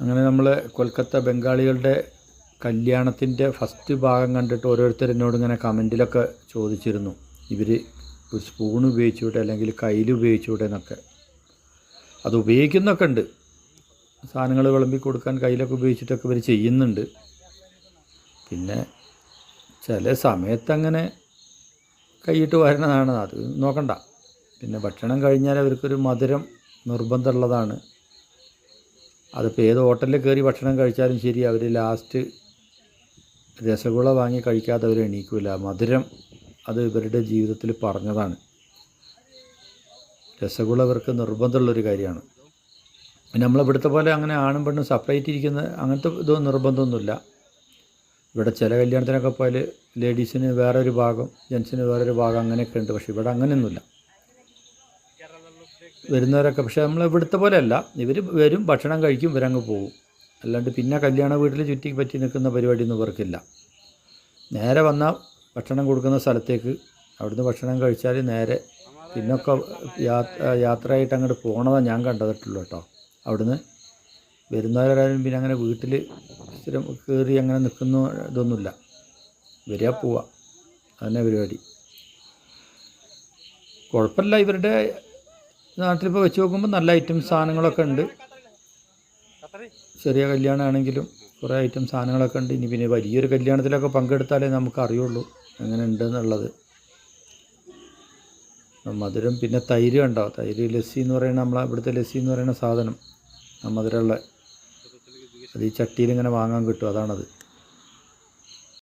അങ്ങനെ നമ്മൾ കൊൽക്കത്ത ബംഗാളികളുടെ കല്യാണത്തിന്റെ ഫസ്റ്റ് ഭാഗം കണ്ടിട്ട് ഓരോരുത്തർ എന്നോട് ഇങ്ങനെ കമന്റിലൊക്കെ ചോദിച്ചിരുന്നു. ഇവർ സ്പൂൺ ഉപയോഗിച്ചൂടെ അല്ലെങ്കിൽ കയ്യിൽ ഉപയോഗിച്ചൂടെ എന്നൊക്കെ. അത് ഉപയോഗിക്കുന്നൊക്കെ ഉണ്ട്. സാധനങ്ങൾ വിളമ്പി കൊടുക്കാൻ കയ്യിലൊക്കെ ഉപയോഗിച്ചിട്ടൊക്കെ ഇവർ ചെയ്യുന്നുണ്ട്. പിന്നെ ചില സമയത്തങ്ങനെ കൈയിട്ട് വരുന്നതാണ്. അത് നോക്കണ്ട. പിന്നെ ഭക്ഷണം കഴിഞ്ഞാൽ അവർക്കൊരു മധുരം നിർബന്ധമുള്ളതാണ്. അതിപ്പോൾ ഏത് ഹോട്ടലിൽ കയറി ഭക്ഷണം കഴിച്ചാലും ശരി അവർ ലാസ്റ്റ് രസഗുള വാങ്ങി കഴിക്കാത്തവർ എണീക്കില്ല മധുരം അത് ഇവരുടെ ജീവിതത്തിൽ പറഞ്ഞതാണ്. രസഗുള ഇവർക്ക് നിർബന്ധമുള്ളൊരു കാര്യമാണ്. പിന്നെ നമ്മളിവിടുത്തെ പോലെ അങ്ങനെ ആണും പെണ്ണും സെപ്പറേറ്റ് ഇരിക്കുന്ന അങ്ങനത്തെ ഇത് നിർബന്ധമൊന്നുമില്ല. ഇവിടെ ചില കല്യാണത്തിനൊക്കെ പോയാൽ ലേഡീസിന് വേറൊരു ഭാഗം ജെൻസിന് വേറൊരു ഭാഗം അങ്ങനെയൊക്കെ ഉണ്ട്. പക്ഷേ ഇവിടെ അങ്ങനെയൊന്നുമില്ല. വരുന്നവരൊക്കെ പക്ഷേ നമ്മൾ ഇവിടുത്തെ പോലെയല്ല. ഇവർ വരും ഭക്ഷണം കഴിക്കും ഇവരങ്ങ് പോകും അല്ലാണ്ട് പിന്നെ കല്യാണ വീട്ടിൽ ചുറ്റി പറ്റി നിൽക്കുന്ന പരിപാടിയൊന്നും ഇവർക്കില്ല. നേരെ വന്നാൽ ഭക്ഷണം കൊടുക്കുന്ന സ്ഥലത്തേക്ക് അവിടുന്ന് ഭക്ഷണം കഴിച്ചാൽ നേരെ പിന്നൊക്കെ യാത്ര യാത്രയായിട്ട് അങ്ങോട്ട് പോകണതാണ് ഞാൻ കണ്ടതിട്ടുള്ളൂ കേട്ടോ. അവിടുന്ന് വരുന്നവരായാലും പിന്നെ അങ്ങനെ വീട്ടിൽ സ്ഥിരം കയറി അങ്ങനെ നിൽക്കുന്ന ഇതൊന്നുമില്ല. വരിക പോവുക. അതന്നെ പരിപാടി. കുഴപ്പമില്ല ഇവരുടെ നാട്ടിലിപ്പോൾ വെച്ച് നോക്കുമ്പോൾ നല്ല ഐറ്റം സാധനങ്ങളൊക്കെ ഉണ്ട്. ചെറിയ കല്യാണമാണെങ്കിലും കുറേ ഐറ്റം സാധനങ്ങളൊക്കെ ഉണ്ട്. ഇനി പിന്നെ വലിയൊരു കല്യാണത്തിലൊക്കെ പങ്കെടുത്താലേ നമുക്ക് അറിയുള്ളൂ എങ്ങനെ ഉണ്ട് എന്നുള്ളത് മധുരം പിന്നെ തൈര് കണ്ടോ? തൈര് ലസ്സി എന്ന് പറയുന്ന നമ്മളെ ഇവിടുത്തെ ലസ്സി എന്ന് പറയുന്ന സാധനം. മധുരമുള്ള. അത് ഈ ചട്ടിയിൽ ഇങ്ങനെ വാങ്ങാൻ കിട്ടും. അതാണത്.